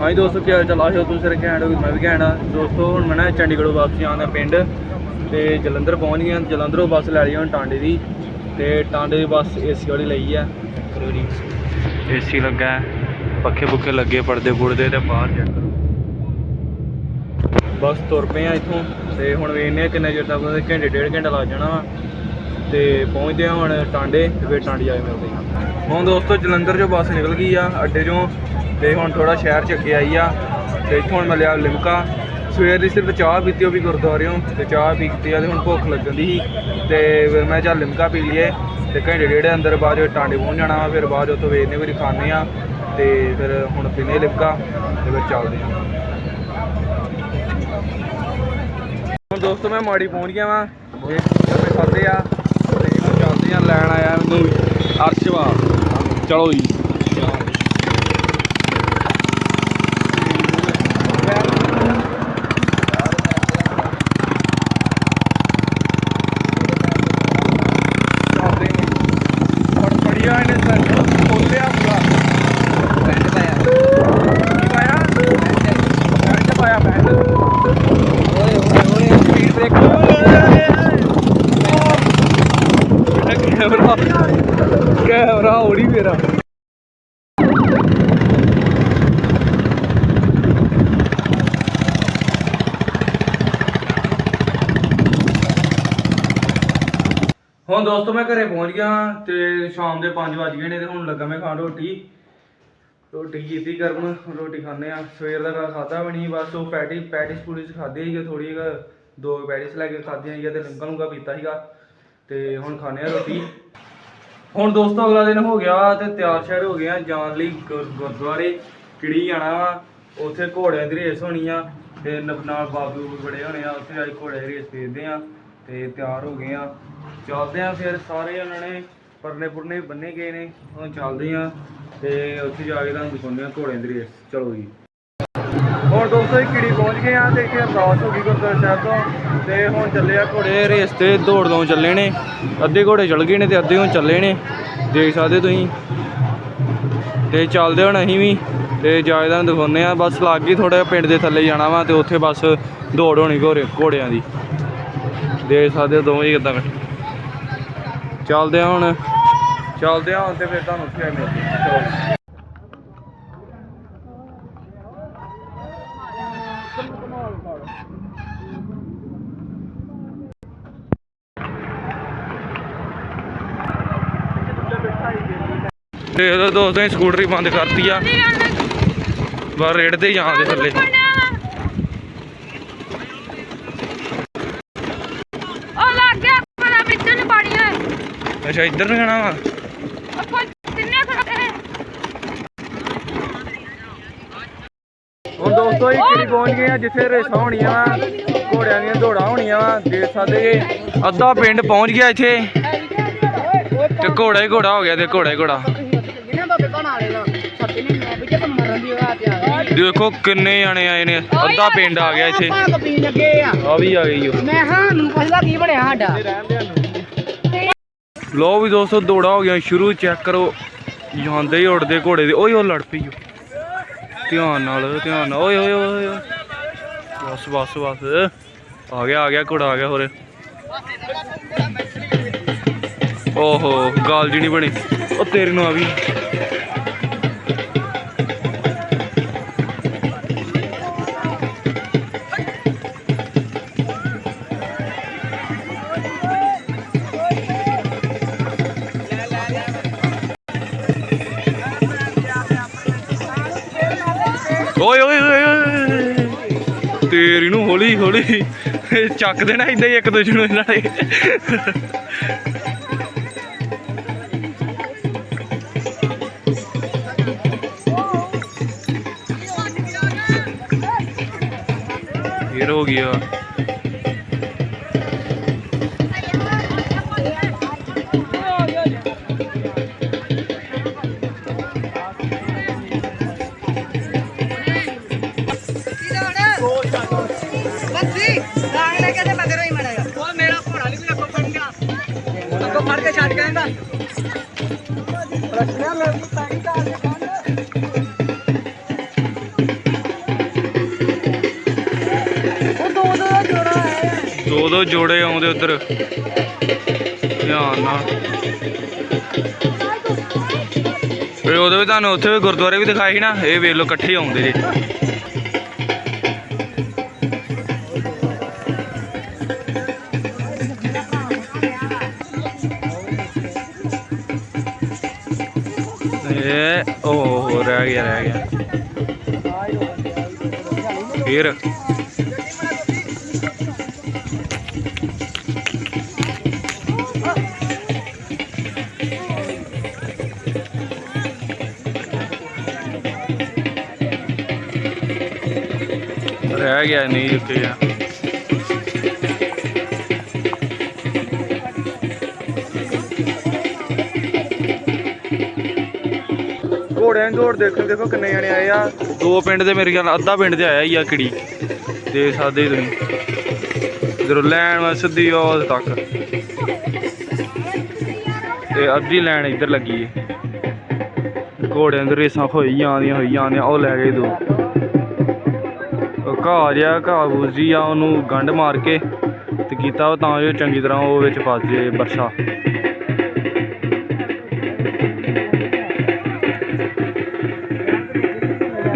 ਹਾਂਜੀ ਦੋਸਤੋ, ਕੀ ਹਾਲ ਚਾਲ? ਆਸ਼ਾ ਤੁਸੀਂ ਸਾਰੇ ਘੈਂਟ ਹੋ ਮੈਂ ਵੀ ਘੈਂਟ ਦੋਸਤੋ, ਹੁਣ ਮੈਂ ਨਾ ਚੰਡੀਗੜ੍ਹੋਂ ਵਾਪਸ ਆਉਂਦਾ ਪਿੰਡ। ਤੇ ਜਲੰਧਰ ਪਹੁੰਚ ਗਿਆ ਜਲੰਧਰੋਂ ਬੱਸ ਲੈ ਲਈ ਹੁਣ ਟਾਂਡੇ ਦੀ ਤੇ ਟਾਂਡੇ ਦੀ ਬੱਸ ਏਸੀ ਵਾਲੀ ਲਈ ਆ। ਕਰੋ ਜੀ ਏਸੀ ਲੱਗਾ ਹੈ, ਪੱਖੇ ਪੁੱਖੇ ਲੱਗੇ ਪਰਦੇ ਪੁਰਦੇ ਤੇ ਬਾਹਰ ਚੈੱਕ ਕਰੋ ਬਸ ਤੁਰ ਪਏ ਆ ਇੱਥੋਂ ਤੇ ਹੁਣ ਵੇਖਨੇ ਆ ਕਿੰਨੇ ਚਿਰ ਤੱਕ ਘੰਟੇ ਡੇਢ ਘੰਟਾ ਲੱਗ ਜਾਣਾ ਵਾ। ਤੇ ਪਹੁੰਚਦੇ ਆ ਹੁਣ ਟਾਂਡੇ ਤੇ ਫਿਰ ਟਾਂਡੇ ਜਾ ਕੇ ਮਿਲਦੇ ਆ। ਹੁਣ ਦੋਸਤੋ ਜਲੰਧਰ ਚੋਂ ਬੱਸ ਨਿਕਲ ਗਈ ਆ ਅੱਡੇ ਚੋਂ ਤੇ ਹੁਣ ਥੋੜਾ ਸ਼ਹਿਰ ਚ ਅੱਗੇ ਆਈ ਆ। ਤੇ ਇੱਥੋਂ ਹੁਣ ਮੈਂ ਲਿਆ ਲਿਮਕਾ। ਸਵੇਰ ਦੀ ਸਿਰਫ ਚਾਹ ਪੀਤੀ, ਉਹ ਵੀ ਗੁਰਦੁਆਰਿਓਂ ਤੇ ਚਾਹ ਪੀਤੀ ਆ ਤੇ ਹੁਣ ਭੁੱਖ ਲੱਗਣ ਦੀ ਸੀ ਤੇ ਫਿਰ ਮੈਂ ਚੱਲ ਲਿਮਕਾ ਪੀ ਲਈਏ ਤੇ ਘੰਟੇ ਡੇਢ ਅੰਦਰ ਬਾਅਦ ਚੋਂ ਟਾਂਡੇ ਪਹੁੰਚ ਜਾਣਾ ਵਾ, ਫਿਰ ਬਾਅਦ ਚੋਂ ਉੱਥੋਂ ਵੇਖਨੇ ਵੀ ਖਾਣੇ ਆ ਤੇ ਫਿਰ ਹੁਣ ਪੀਨੇ ਲਿਮਕਾ ਤੇ ਫਿਰ ਚੱਲਦੇ ਆ। ਹੁਣ ਦੋਸਤੋ ਮੈਂ ਮਾੜੀ ਪਹੁੰਚ ਗਿਆ ਵਾਂ ਤੇ ਜਿਵੇਂ ਖਾਦੇ ਆ ਤੇ ਹੁਣ ਚੱਲਦੇ ਆ, ਲੈਣ ਆਇਆ ਮੈਨੂੰ ਅਰਸ਼ਵਾ। ਚਲੋ ਜੀ ਚੱਲਦੇ ਨੇ ਹੁਣ ਬੜੀਆ ਇਹਨੇ ਸਰ ਖੋਲਿਆ ਪੂਰਾ ਪੈਂਟ ਪਾਇਆ ਕੀ ਪਾਇਆ ਪੈਂਟ ਪਾਇਆ ਪੈਂਟ ਓਏ ਓਏ ਓਏ ਸਪੀਡ ਬ੍ਰੇਕ ਕੈਮਰਾ ਕੈਮਰਾ ਉੜੀ ਮੇਰਾ ਹੁਣ ਦੋਸਤੋ ਮੈਂ ਘਰੇ ਪਹੁੰਚ ਗਿਆ ਤੇ ਸ਼ਾਮ ਦੇ 5 ਵੱਜ ਗਏ ਨੇ ਤੇ ਹੁਣ ਲੱਗਾ ਮੈਂ ਖਾਣ ਰੋਟੀ। ਰੋਟੀ ਕੀਤੀ ਗਰਮ, ਰੋਟੀ ਖਾਣੇ ਆ। ਸਵੇਰ ਦਾ ਖਾਦਾ ਬਣੀ ਬਸ ਉਹ ਪੈਟੀ, ਪੈਟਿਸ ਪੁਲਿਸ ਖਾਦੇ ਸੀਗੇ ਥੋੜੀ ਦੋ ਪੈਟਿਸ ਲੈ ਕੇ ਖਾਧੀਆਂ ਸੀਗੀਆਂ ਤੇ ਲਿੰਕਾ ਲੂੰਗਾ ਪੀਤਾ ਸੀਗਾ ਤੇ ਹੁਣ ਖਾਣੇ ਆ ਰੋਟੀ। ਹੁਣ ਦੋਸਤੋ ਅਗਲਾ ਦਿਨ ਹੋ ਗਿਆ ਤੇ ਤਿਆਰ ਸ਼ਹਿਰ ਹੋ ਗਿਆ ਜਾਣ ਲਈ ਗੁਰ- ਗੁਰਦੁਆਰੇ ਕਿੜੀ ਜਾਣਾ ਵਾ, ਉੱਥੇ ਘੋੜਿਆਂ ਦੀ ਰੇਸ ਹੋਣੀ ਆ ਤੇ ਨ- ਨਾਲ ਬਾਬੂ ਬੜੇ ਹੋਣੇ ਆ, ਉੱਥੇ ਅੱਜ ਘੋੜੇ ਦੀ ਰੇਸ ਦੇਖਦੇ ਆ। ਤੇ ਤਿਆਰ ਹੋ ਗਏ ਆ। ਚੱਲਦੇ ਆ ਫਿਰ ਸਾਰੇ ਉਹਨਾਂ ਨੇ ਪਰਨੇ ਪੁਰਨੇ ਬੰਨੇ ਗਏ ਨੇ, ਹੁਣ ਚੱਲਦੇ ਆ ਤੇ ਉੱਥੇ ਜਾ ਕੇ ਤੁਹਾਨੂੰ ਦਿਖਾਉਂਦੇ ਆ ਘੋੜੇ ਦੀ ਰੇਸ। ਚਲੋ ਜੀ। ਹੁਣ ਦੋਸਤੋ ਇਹ ਕਿੜੀ ਪਹੁੰਚ ਗਏ ਆ ਤੇ ਇੱਥੇ ਅਰਦਾਸ ਹੋ ਗਈ ਗੁਰਦੁਆਰਾ ਸਾਹਿਬ ਤੋਂ। ਤੇ ਹੁਣ ਚੱਲੇ ਆ ਘੋੜੇ ਰੇਸ ਤੇ, ਦੌੜ ਲਾਉਣ ਚੱਲੇ ਨੇ। ਅੱਧੇ ਘੋੜੇ ਚੱਲ ਗਏ ਨੇ ਤੇ ਅੱਧੇ ਹੁਣ ਚੱਲੇ ਨੇ। ਦੇਖ ਸਕਦੇ ਤੁਸੀਂ। ਤੇ ਚੱਲਦੇ ਹੁਣ ਅਸੀਂ ਵੀ ਤੇ ਜਾਇਦਾਂ ਦਿਖਾਉਂਦੇ ਆ। ਬਸ ਲੱਗ ਗਈ ਥੋੜਾ ਪਿੰਡ ਦੇ ਥੱਲੇ ਜਾਣਾ ਵਾ ਤੇ ਉੱਥੇ ਬਸ ਦੌੜ ਹੋਣੀ ਘੋੜੇ ਘੋੜਿਆਂ ਦੀ। ਦੇਖ ਸਕਦੇ ਹੋ ਦੋਵੇਂ ਹੀ ਕਿੱਦਾਂ। ਚੱਲਦੇ ਆ ਹੁਣ। ਚੱਲਦੇ ਆ ਹੁਣ ਤੇ ਫਿਰ ਤੁਹਾਨੂੰ ਉੱਥੇ ਮਿਲਦੇ ਤੇ ਉਹਦਾ ਦੋਸਤਾਂ ਨੇ ਸਕੂਟਰੀ ਬੰਦ ਕਰਤੀ ਆ। ਬਾਹਰ ਰੇਡ ਤੇ ਜਾਂਦੇ ਥੱਲੇ ਉਹ ਲੱਗ ਗਿਆ ਆਪਣਾ ਵਿੱਚ ਨੂੰ ਪਾਣੀ ਓਏ ਅੱਛਾ ਇੱਧਰ ਨੂੰ ਜਾਣਾ ਵਾ? ਹੁਣ ਦੋਸਤੋ ਇਹ ਕਿਹੜੀ ਪਹੁੰਚ ਗਏ ਆ ਜਿੱਥੇ ਰੇਸਾਂ ਹੋਣੀਆਂ ਵਾ ਘੋੜਿਆਂ ਦੀਆਂ ਦੌੜਾਂ ਹੋਣੀਆਂ ਵਾ ਦੇਖ ਸਕਦੇ ਜੇ ਅੱਧਾ ਪਿੰਡ ਪਹੁੰਚ ਗਿਆ ਇੱਥੇ। ਤੇ ਘੋੜਾ ਹੀ ਘੋੜਾ ਹੋ ਗਿਆ ਤੇ ਘੋੜਾ ਹੀ ਘੋੜਾ। ਦੇਖੋ ਕਿੰਨੇ ਜਾਣੇ ਆਏ ਨੇ ਅੱਧਾ ਪਿੰਡ ਆ ਗਿਆ ਇੱਥੇ। ਆ। ਵੀ ਆ ਗਈ ਓ। ਮੈਂ ਹਾਂ ਨੂੰ ਪਹਿਲਾਂ ਕੀ ਬਣਿਆ ਸਾਡਾ। ਲੋ ਵੀ ਦੋਸਤੋ, ਦੌੜਾ ਹੋ ਗਿਆ ਸ਼ੁਰੂ ਚੈੱਕ ਕਰੋ। ਜਾਂਦੇ ਹੀ ਉੱਡਦੇ ਘੋੜੇ ਦੇ ਓਏ ਉਹ ਲੜ ਪਈ ਧਿਆਨ ਨਾਲ ਧਿਆਨ ਨਾਲ, ਓਏ ਓਏ ਓਏ ਬਸ ਬਸ ਬਸ। ਆ ਗਿਆ ਆ ਗਿਆ, ਘੋੜਾ ਆ ਗਿਆ ਹੋਰ। ਓਹੋ, ਗਾਲ ਜੀ ਨਹੀਂ ਬਣੀ। ਉਹ ਤੇਰੇ ਨੂੰ ਆ ਵੀ ਓਏ ਓਏ ਓਏ ਓਏ ਤੇਰੀ ਨੂੰ ਹੌਲੀ ਹੌਲੀ ਚੱਕ ਦੇਣਾ ਇਦਾਂ ਹੀ ਇੱਕ ਦੂਜੇ ਨੂੰ ਇਹਨਾਂ ਨੇ ਫੇਰ ਹੋ ਗਿਆ। ਦੋ ਦੋ ਜੋੜੇ ਆਉਂਦੇ ਉਧਰ। ਧਿਆਨ ਨਾਲ। ਇਹ ਉਹਦੇ ਵੀ ਤੁਹਾਨੂੰ ਉੱਥੇ ਵੀ ਗੁਰਦੁਆਰੇ ਵੀ ਦਿਖਾਏ ਸੀ ਨਾ, ਇਹ ਵੇਖ ਲਓ, ਇਕੱਠੇ ਆਉਂਦੇ ਜੀ। ਇਹ ਉਹ ਰਹਿ ਗਿਆ ਰਹਿ ਗਿਆ। ਫਿਰ। ਰਹਿ ਗਿਆ ਨਹੀਂ ਰੁਕਿਆ ਘੋੜਿਆਂ ਦੀ ਦੌੜ ਦੇਖਣ ਦੇਖੋ ਕਿੰਨੇ ਜਣੇ ਆਏ ਆ। ਦੋ ਪਿੰਡ ਦੇ ਮੇਰੇ ਖਿਆਲ ਅੱਧਾ ਪਿੰਡ ਤੇ ਆਇਆ ਹੀ ਆ ਕਿੜੀ ਦੇ ਸਕਦੇ ਤੁਸੀਂ। ਇਧਰੋਂ ਲੈਣ ਵਾ ਸਿੱਧੀ ਉਹ ਤੱਕ। ਤੇ ਅੱਧੀ ਲੈਣ ਇੱਧਰ ਲੱਗੀ ਏ। ਘੋੜਿਆਂ ਦੀ ਰੇਸਾਂ ਹੋਈ ਜਾਂਦੀਆਂ ਹੋਈ ਜਾਂਦੀਆਂ ਉਹ ਲੈ ਗਏ ਦੋ। ਉਹ ਘਾਹ ਜਿਹਾ, ਘਾਹ ਬੂਜੀ ਆ, ਉਹਨੂੰ ਗੰਢ ਮਾਰ ਕੇ ਤੇ ਕੀਤਾ ਉਹ ਤਾਂ ਜੋ ਚੰਗੀ ਤਰ੍ਹਾਂ ਉਹ ਵਿੱਚ ਫਸ ਜੇ ਬਰਛਾ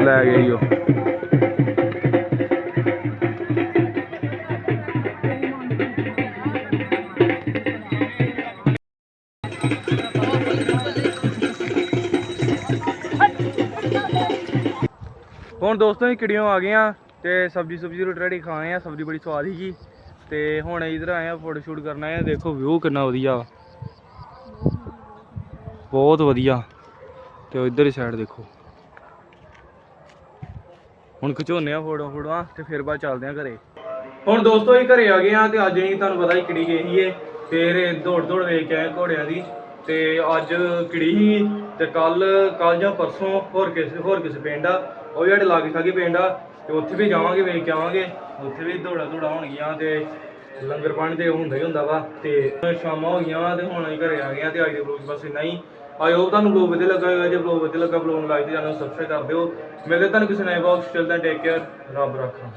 ਲੈ ਗਈ ਉਹ। ਹੁਣ ਦੋਸਤੋ ਹੀ ਕਿੜੀਆਂ ਆ ਗਈਆਂ ਤੇ ਸਬਜੀ ਸੁਬਜੀ ਰੋਟੀ ਰਾਟੀ ਖਾਏ ਆ, ਸਬਜੀ ਬੜੀ ਸਵਾਦ ਸੀਗੀ। ਤੇ ਹੁਣ ਇਧਰ ਆਏ ਆ, ਫੋਟੋ ਸ਼ੂਟ ਕਰਨ ਆਏ ਦੇਖੋ ਵਿਊ ਕਿੰਨਾ ਵਧੀਆ। ਬਹੁਤ ਵਧੀਆ। ਤੇ ਉਹ ਹੀ ਸਾਈਡ ਦੇਖੋ। ਹੁਣ ਖਿਚਾਉਂਦੇ ਆ ਫੋਟੋ ਫੋਟੋਆਂ ਤੇ ਫਿਰ ਬਾਅਦ ਚੱਲਦੇ ਆ ਘਰੇ। ਹੁਣ ਦੋਸਤੋ ਇਹ ਘਰੇ ਆ ਗਏ ਆ, ਤੇ ਅੱਜ ਅਸੀਂ ਤੁਹਾਨੂੰ ਪਤਾ ਹੀ ਕਿੜੀ ਗਈ ਸੀ ਫੇਰ ਦੌੜ ਦੌੜ ਵੇਖ ਕੇ ਆਏ ਘੋੜਿਆਂ ਦੀ। ਤੇ ਅੱਜ ਕਿੜੀ ਸੀ? ਤੇ ਕੱਲ ਕੱਲ ਜਾਂ ਪਰਸੋਂ ਹੋਰ ਕਿਸੇ ਹੋਰ ਕਿਸੇ ਪਿੰਡ ਆ। ਉਹ ਸਾਡੇ ਲਾਗੇ ਸਾਗੇ ਪਿੰਡ ਆ, ਤੇ ਉੱਥੇ ਵੀ ਜਾਵਾਂਗੇ, ਵੇਖ ਕੇ ਆਵਾਂਗੇ। ਉੱਥੇ ਵੀ ਦੌੜਾ ਦੌੜਾ ਹੋਣਗੀਆਂ ਤੇ ਲੰਗਰ ਪਾਣੀ ਤੇ ਹੁੰਦਾ ਹੀ ਹੁੰਦਾ ਵਾ ਤੇ ਸ਼ਾਮਾਂ ਹੋ ਗਈਆਂ ਵਾ ਤੇ ਹੁਣ ਅਸੀਂ ਘਰੇ ਆ ਗਏ ਆ ਤੇ ਅੱਜ ਦੇ ਵਲੋਗ ਬਸ ਇੰਨਾ ਹੀ। ਆਈ ਹੋਪ ਤੁਹਾਨੂੰ ਵਲੋਗ ਵਧੀਆ ਲੱਗਾ ਹੋਵੇਗਾ ਜੇ ਵਲੋਗ ਵਧੀਆ ਲੱਗਾ ਵਲੋਗ ਨੂੰ ਲਾਈਕ ਤੇ ਚੈਨਲ ਸਬਸਕ੍ਰਾਈਬ ਕਰ ਦਿਓ। ਮਿਲਦੇ ਤੁਹਾਨੂੰ ਕਿਸੇ ਨਵੇਂ ਵਲੌਗ ਚ, ਚਲਦਾ ਟੇਕ ਕੇਅਰ ਰੱਬ ਰੱਖਾ।